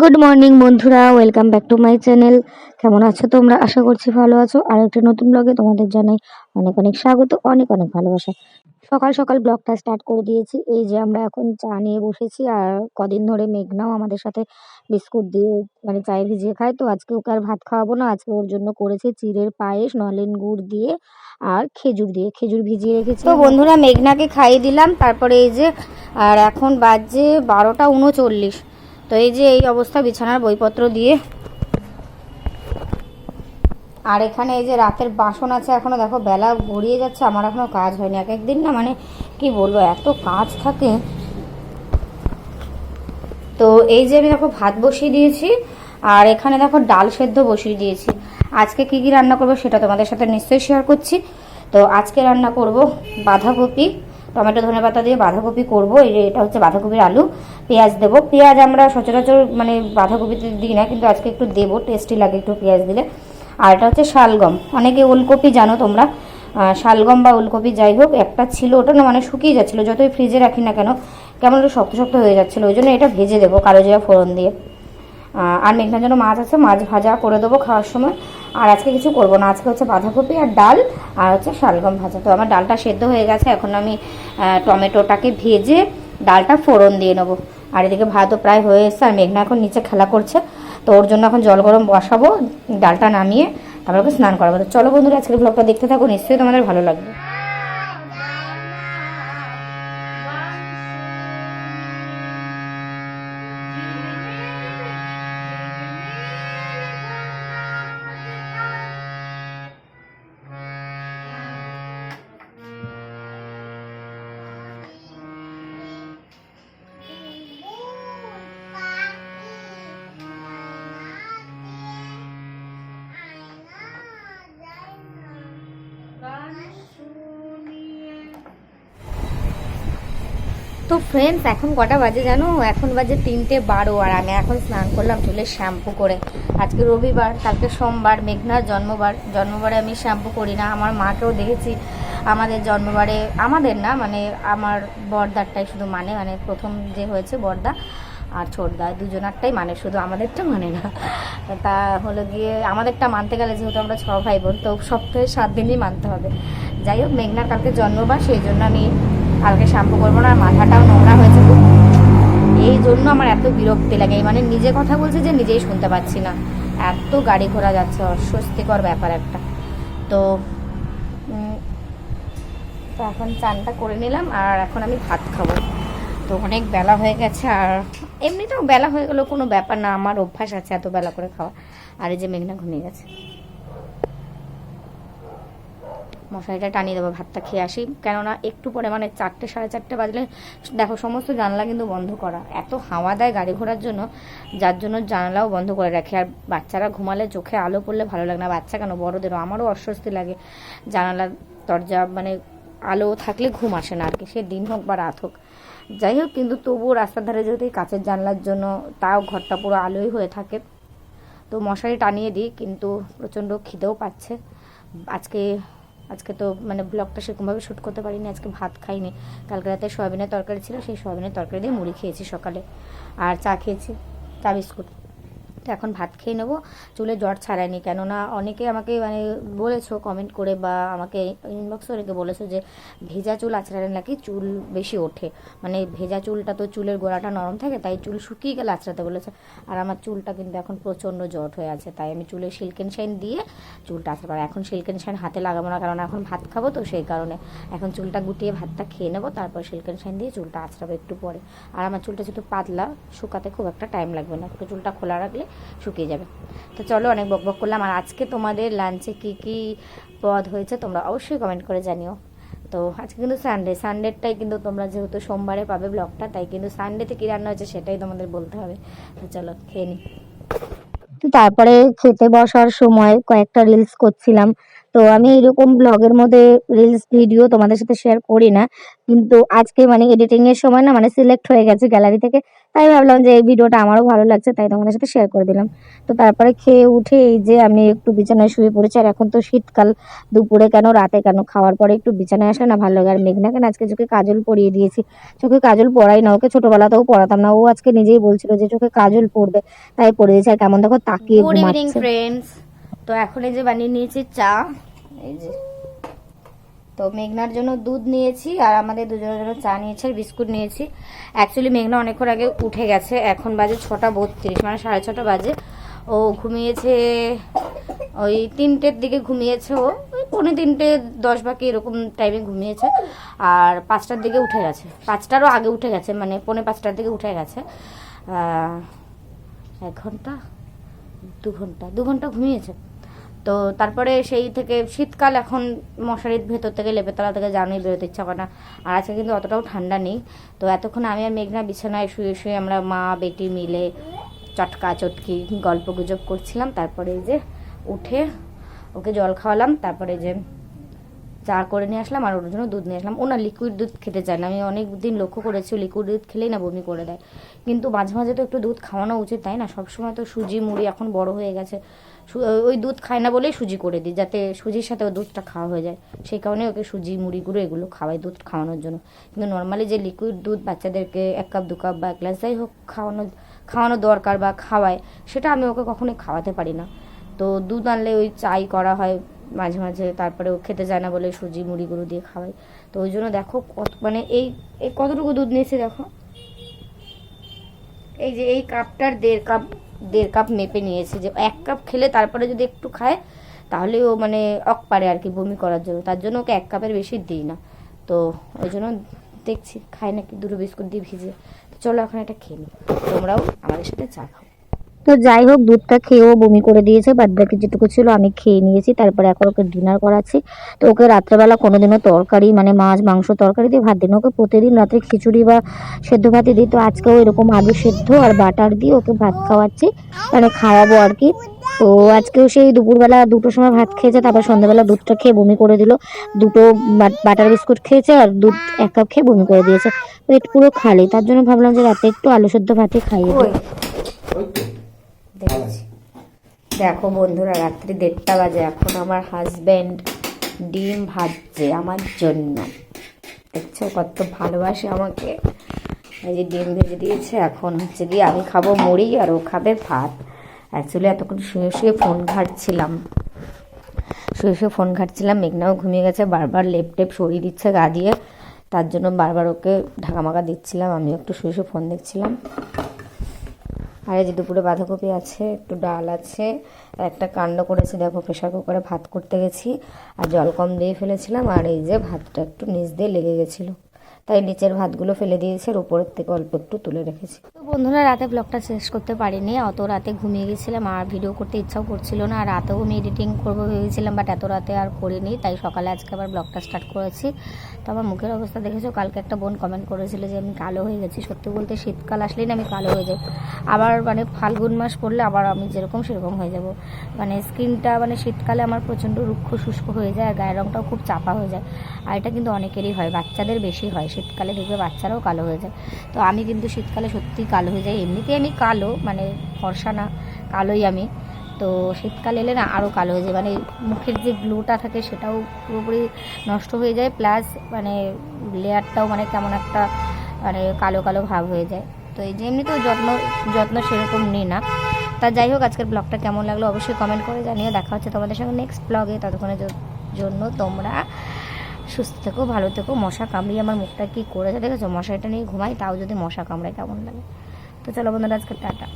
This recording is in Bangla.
গুড মর্নিং বন্ধুরা। Welcome back to my channel কেমন আছো তোমরা? আশা করছি ভালো আছো। আর একটা নতুন ব্লগে তোমাদের জানাই অনেক অনেক স্বাগত অনেক অনেক ভালোবাসা। সকাল সকাল ব্লগটা স্টার্ট করে দিয়েছি। এই যে আমরা এখন চা নিয়ে বসেছি আর কদিন ধরে মেঘনাও আমাদের সাথে বিস্কুট দিয়ে মানে চায়ে ভিজিয়ে খায়। তো আজকে ওকে আর ভাত খাওয়াবো না। আজকে ওর জন্য করেছে চিড়ের পায়েস নলেন গুড় দিয়ে আর খেজুর দিয়ে। খেজুর ভিজিয়ে রেখেছি তো বন্ধুরা মেঘনাকে খাইয়ে দিলাম। তারপরে এই যে আর এখন বাজে বারোটা উনচল্লিশ। তো এই যে এই অবস্থা, বিছানার বইপত্র দিয়ে। আর এখানে এই যে রাতের বাসন আছে, এখনও দেখো বেলা গড়িয়ে যাচ্ছে, আমার এখনও কাজ হয়নি। এক একদিন না মানে কি বলব, এত কাজ থাকে। তো এই যে আমি দেখো ভাত বসিয়ে দিয়েছি, আর এখানে দেখো ডাল সেদ্ধ বসিয়ে দিয়েছি। আজকে কি কি রান্না করব সেটা তোমাদের সাথে নিশ্চয়ই শেয়ার করছি। তো আজকে রান্না করব বাঁধাকপি টমেটো, ধনে পাতা দিয়ে বাঁধাকপি করব। এটা হচ্ছে বাঁধাকপির আলু। পেঁয়াজ দেবো। পেঁয়াজ আমরা সচরাচর মানে বাঁধাকপিতে দিই না, কিন্তু আজকে একটু দেবো। টেস্টি লাগে একটু পেঁয়াজ দিলে। আর এটা হচ্ছে শালগম। অনেকে ওলকপি জানো তোমরা? শালগম বা ওলকপি যাই হোক, একটা ছিল, ওটা না মানে শুকিয়ে যাচ্ছিল, যতই ফ্রিজে রাখি না কেন, কেমন একটু শক্ত শক্ত হয়ে যাচ্ছিল। ওই জন্য এটা ভেজে দেবো কালো জিরা ফোড়ন দিয়ে। আর মেঘনার জন্য মাছ আছে, মাছ ভাজা করে দেবো খাওয়ার সময়। আর আজকে কিছু করব না। আজকে হচ্ছে বাঁধাকপি আর ডাল আর হচ্ছে শালগম ভাজা। তো আমার ডালটা সেদ্ধ হয়ে গেছে, এখন আমি টমেটোটাকে ভেজে ডালটা ফোড়ন দিয়ে নেব। আর এদিকে ভাতও প্রায় হয়ে এসছে, আর মেঘনা এখন নিচে খেলা করছে। তো ওর জন্য এখন জল গরম বসাবো, ডালটা নামিয়ে তারপর স্নান করাবো। তো চলো বন্ধুরা, আজকের ব্লগটা দেখতে থাকো, নিশ্চয়ই তোমাদের ভালো লাগবে। তো ফ্রেন্ডস এখন কটা বাজে জানো? এখন বাজে তিনটে বারো আর আমি এখন স্নান করলাম চুলে শ্যাম্পু করে। আজকে রবিবার, কালকে সোমবার, মেঘনার জন্মবার। জন্মবারে আমি শ্যাম্পু করি না, আমার মাকেও দেখেছি। আমাদের জন্মবারে, আমাদের না মানে আমার বর্দারটাই শুধু মানে মানে প্রথম যে হয়েছে বর্দা আর ছোটদা, দুজনারটাই মানে শুধু আমাদেরটা মানে না। তা হলো গিয়ে, আমাদেরটা মানতে গেলে যেহেতু আমরা ছ ভাই বোন, তো সপ্তাহে সাত দিনই মানতে হবে। যাই হোক, মেঘনার কালকে জন্মবার, সেই জন্য আমি কালকে শ্যাম্পু করব না আর মাথাটাও নোংরা হয়েছে এই জন্য আমার এত বিরক্তি লাগে। মানে নিজে কথা বলছে যে নিজেই শুনতে পাচ্ছি না। এত গাড়ি ঘোড়া যাচ্ছে, অস্বস্তিকর ব্যাপার একটা। তো তো এখন চানটা করে নিলাম আর এখন আমি ভাত খাব। তো অনেক বেলা হয়ে গেছে আর এমনিতেও বেলা হয়ে গেলেও কোনো ব্যাপার না। আমার অভ্যাস আছে এত বেলা করে খাওয়া। আর এই যে মেঘনা ঘুমিয়ে গেছে। মশারিটা টানিয়ে দেবো, ভাতটা খেয়ে আসি। কেননা একটু পরে মানে চারটে, সাড়ে চারটে বাজলে, দেখো সমস্ত জানলা কিন্তু বন্ধ করা। এত হাওয়া দেয় গাড়ি ঘোড়ার জন্য, যার জন্য জানলাও বন্ধ করে রাখে। আর বাচ্চারা ঘুমালে চোখে আলো পড়লে ভালো লাগে না। বাচ্চা কেন? বড়দেরও আমারও অস্বস্তি লাগে। জানালার দরজা মানে আলো থাকলে ঘুম আসে না আর কি। সে দিন হোক বা রাত হোক। যাই হোক, কিন্তু তবুও রাস্তার ধারে যেহেতু কাঁচের জানলার জন্য, তাও ঘরটা পুরো আলোই হয়ে থাকে। তো মশারি টানিয়ে দিই, কিন্তু প্রচণ্ড খিদেও পাচ্ছে। আজকে আজকে তো মানে ব্লগটা সেরকমভাবে শ্যুট করতে পারিনি, আজকে ভাত খাইনি। কালকে রাতে সয়াবিনের তরকারি ছিল, সেই সয়াবিনের তরকারি দিয়ে মুড়ি খেয়েছি সকালে। আর চা খেয়েছি, চা বিস্কুট। তো এখন ভাত খেয়ে নেব। চুলে জ্বর ছাড়ায়নি কেননা অনেকে আমাকে মানে বলেছ কমেন্ট করে বা আমাকে ইনবক্সে অনেকে বলেছ যে, ভেজা চুল আছড়ালে নাকি চুল বেশি ওঠে। মানে ভেজা চুলটা তো চুলের গোড়াটা নরম থাকে, তাই চুল শুকিয়ে গেলে আছড়াতে বলেছে। আর আমার চুলটা কিন্তু এখন প্রচণ্ড জট হয়ে আছে, তাই আমি চুলে সিল্কেন শাইন দিয়ে চুলটা আছড়াবো আর এখন সিল্কেন শাইন হাতে লাগাবো না কারণ এখন ভাত খাব তো সেই কারণে। এখন চুলটা গুটিয়ে ভাতটা খেয়ে নেব, তারপর সিল্কেন শাইন দিয়ে চুলটা আছড়াবো একটু পরে। আর আমার চুলটা যেহেতু পাতলা, শুকাতে খুব একটা টাইম লাগবে না, একটু চুলটা খোলা রাখলে শুকিয়ে যাবে। তো চলো অনেক বক বক করলাম। আর আজকে তোমাদের লাঞ্চে কী কী পদ হয়েছে তোমরা অবশ্যই কমেন্ট করে জানিও। তো আজকে কিন্তু সানডে সানডেটাই কিন্তু তোমরা যেহেতু সোমবারে পাবে ব্লগটা তাই কিন্তু সানডেতে কী রান্না হয়েছে সেটাই তোমাদের বলতে হবে। তো চলো খেয়ে নিই তারপরে খেতে বসার সময় কয়েকটা রিলস করছিলাম। তো আমি এরকম ব্লগের মধ্যে রিলস ভিডিও তোমাদের সাথে শেয়ার করি না। কিন্তু আজকে মানে এডিটিং এর সময় না মানে সিলেক্ট হয়ে গেছে গ্যালারি থেকে। তাই ভাবলাম যে এই ভিডিওটা আমারও ভালো লাগছে তাই তোমাদের সাথে শেয়ার করে দিলাম। তো তারপরে খেয়ে উঠে এই যে আমি একটু বিছানায় শুয়ে পড়েছি আর এখন তো শীতকাল দুপুরে কেন রাতে কেন খাওয়ার পরে একটু বিছানায় আসলে না ভালো লাগে। আর মেঘনাকে না আজকে চোখে কাজল পরিয়ে দিয়েছি। চোখে কাজল পরাই না ওকে ছোটবেলাতেও পড়াতাম না। ও আজকে নিজেই বলছিল যে চোখে কাজল পড়বে তাই পরে দিয়েছে আর কেমন দেখো তাকিয়ে ঘুমাচ্ছে। তো এখন এই যে বানিয়ে নিয়েছি চা, এই যে। তো মেঘনার জন্য দুধ নিয়েছি আর আমাদের দুজনের জন্য চা নিয়েছি আর বিস্কুট নিয়েছি। অ্যাকচুয়ালি মেঘনা অনেকক্ষণ আগে উঠে গেছে, এখন বাজে ছটা বত্রিশ মানে সাড়ে ছটা বাজে। ও ঘুমিয়েছে, ওই তিনটের দিকে ঘুমিয়েছে ও, ওই পৌনে তিনটে দশ বাকি এরকম টাইমে ঘুমিয়েছে। আর পাঁচটার দিকে উঠে গেছে, পাঁচটারও আগে উঠে গেছে মানে পৌনে পাঁচটার দিকে উঠে গেছে। এক ঘণ্টা, দু ঘণ্টা দু ঘণ্টা ঘুমিয়েছে। তো তারপরে সেই থেকে শীতকাল এখন মশারির ভেতর থেকে লেপেতলা থেকে জানোই বেরোতে ইচ্ছা করে না। আর আজকে কিন্তু অতটাও ঠান্ডা নেই। তো এতক্ষণ আমি আর মেঘনা বিছানায় শুয়ে শুয়ে আমরা মা, বেটি মিলে চটকা, চটকি গল্প গুজব করছিলাম। তারপরে যে উঠে ওকে জল খাওয়ালাম। তারপরে যে চা করে নিয়ে আসলাম আর ওর জন্য দুধ নিয়ে আসলাম। ও না লিকুইড দুধ খেতে চায় না। আমি অনেক দিন লক্ষ্য করেছি লিকুইড দুধ খেলেই না বমি করে দেয়। কিন্তু মাঝে মাঝে তো একটু দুধ খাওয়ানো উচিত, তাই না? সবসময় তো সুজি, মুড়ি এখন বড় হয়ে গেছে। ওই দুধ খায় না বলেই সুজি করে দিই, যাতে সুজির সাথে ওই দুধটা খাওয়া হয়ে যায়। সেই কারণে ওকে সুজি মুড়িগুলো এগুলো খাওয়াই দুধ খাওয়ানোর জন্য। কিন্তু নর্মালি যে লিকুইড দুধ বাচ্চাদেরকে এক কাপ দু কাপ বা এক গ্লাস যাই হোক খাওয়ানো খাওয়ানো দরকার বা খাওয়ায়, সেটা আমি ওকে কখনোই খাওয়াতে পারি না। তো দুধ আনলে ওই চাই করা হয় মাঝে মাঝে তারপরে ও খেতে যায় না বলে সুজি মুড়িগুলো দিয়ে খাওয়াই তো ওই জন্য দেখো কত মানে এই এই কতটুকু দুধ নিয়েছি দেখো? এই যে এই কাপটার দেড় কাপ দেড় কাপ মেপে নিয়েছে যে এক কাপ খেলে তারপরে যদি একটু খায়, তাহলে ও মানে অক পারে আর কি বমি করার জন্য। তার জন্য ওকে এক কাপের বেশি দিই না। তো ওই জন্য দেখছি খায় নাকি দুটো বিস্কুট দিয়ে ভিজে। চলো এখন একটা খেয়ে নিই। তোমরাও আমাদের সাথে চা খাও। তো যাই হোক, দুধটা খেয়েও বমি করে দিয়েছে, বাদ বাকি যেটুকু ছিল আমি খেয়ে নিয়েছি। তারপরে এখন ওকে ডিনার করাচ্ছি। তো ওকে রাত্রেবেলা কোনোদিনও তরকারি মানে মাছ, মাংস তরকারি দিয়ে ভাত দিন ওকে প্রতিদিন রাত্রে খিচুড়ি বা সেদ্ধ ভাতই দিই। তো আজকেও এরকম আলু সেদ্ধ আর বাটার দিয়ে ওকে ভাত খাওয়াচ্ছি মানে খাওয়াবো আর কি। তো আজকেও সেই দুপুরবেলা দুটোর সময় ভাত খেয়েছে, তারপর সন্ধ্যাবেলা দুধটা খেয়ে বমি করে দিল। দুটো বাটার বিস্কুট খেয়েছে আর দুধ এক কাপ খেয়ে বমি করে দিয়েছে। পেট পুরো খালি। তার জন্য ভাবলাম যে রাতে একটু আলু সেদ্ধ ভাতই খাইয়ে দিই। দেখেছি দেখো বন্ধুরা, রাত্রি দেড়টা বাজে, এখন আমার হাজব্যান্ড ডিম ভাজছে আমার জন্য। দেখছ কত ভালোবাসে আমাকে। এই যে ডিম ভেজে দিয়েছে, এখন হচ্ছে গিয়ে আমি খাব মুড়ি আর ও খাবে ভাত। অ্যাকচুয়ালি এতক্ষণ শুয়ে শুয়ে ফোন ঘাটছিলাম। শুয়ে শুয়ে ফোন ঘাটছিলাম, মেঘনাও ঘুমিয়ে গেছে, বারবার লেপ টেপ সরিয়ে দিচ্ছে গা দিয়ে। তার জন্য বারবার ওকে ঢাকামাকা দিচ্ছিলাম, আমিও একটু শুয়ে শুয়ে ফোন দেখছিলাম। আর এই যে দুপুরে বাঁধাকপি আছে, একটু ডাল আছে একটা কাণ্ড করেছি, দেখো প্রেশার কুকারে ভাত করতে গেছি, আর জল কম দিয়ে ফেলেছিলাম, আর এই যে ভাতটা একটু নিচ দিয়ে লেগে গেছিল। তাই নিচের ভাতগুলো ফেলে দিয়েছে, আর উপরের থেকে অল্প একটু তুলে রেখেছি। বন্ধুরা, রাতে ব্লগটা শেষ করতে পারিনি। অত রাতে ঘুমিয়ে গেছিলাম, আর ভিডিও করতে ইচ্ছাও করছিল না। আর রাতেও আমি এডিটিং করব ভেবেছিলাম বাট এত রাতে আর করিনি, তাই সকালে আজকে আবার ব্লগটা স্টার্ট করেছি। তো আমার মুখের অবস্থা দেখেছ? কালকে একটা বোন কমেন্ট করেছিল যে, আমি কালো হয়ে গেছি। সত্যি বলতে শীতকাল আসলেই না আমি কালো হয়ে যাই। আবার মানে ফাল্গুন মাস পড়লে আবার আমি যেরকম সেরকম হয়ে যাব। মানে স্কিনটা মানে শীতকালে আমার প্রচণ্ড রুক্ষ শুষ্ক হয়ে যায়, আর গায়ের রঙটাও খুব চাপা হয়ে যায়। আর এটা কিন্তু অনেকেরই হয়, বাচ্চাদের বেশি হয়। শীতকালে দেখবে বাচ্চারাও কালো হয়ে যায়। তো আমি কিন্তু শীতকালে সত্যিই কালো হয়ে যায়। এমনিতেই আমি কালো মানে ফর্সা না, কালোই আমি। তো শীতকাল এলে না আরও কালো হয়ে যায়। মানে মুখের যে গ্লোটা থাকে সেটাও পুরোপুরি নষ্ট হয়ে যায়। প্লাস মানে লেয়ারটাও মানে কেমন একটা মানে কালো কালো ভাব হয়ে যায়। তো এই যে এমনিতেও যত্ন যত্ন সেরকম নিই না। তা যাই হোক, আজকের ব্লগটা কেমন লাগল অবশ্যই কমেন্ট করে জানিয়ে দেখা হচ্ছে তোমাদের সঙ্গে নেক্সট ব্লগে। ততক্ষণের জন্য তোমরা সুস্থ থেকো, ভালো থেকো। মশা কামড়িয়ে আমার মুখটা কি করেছে, দেখেছ? মশাটা নিয়ে ঘুমাই, তাও যদি মশা কামড়ায় কেমন লাগে। তো চলো বন্ধুরা আজকে টাটা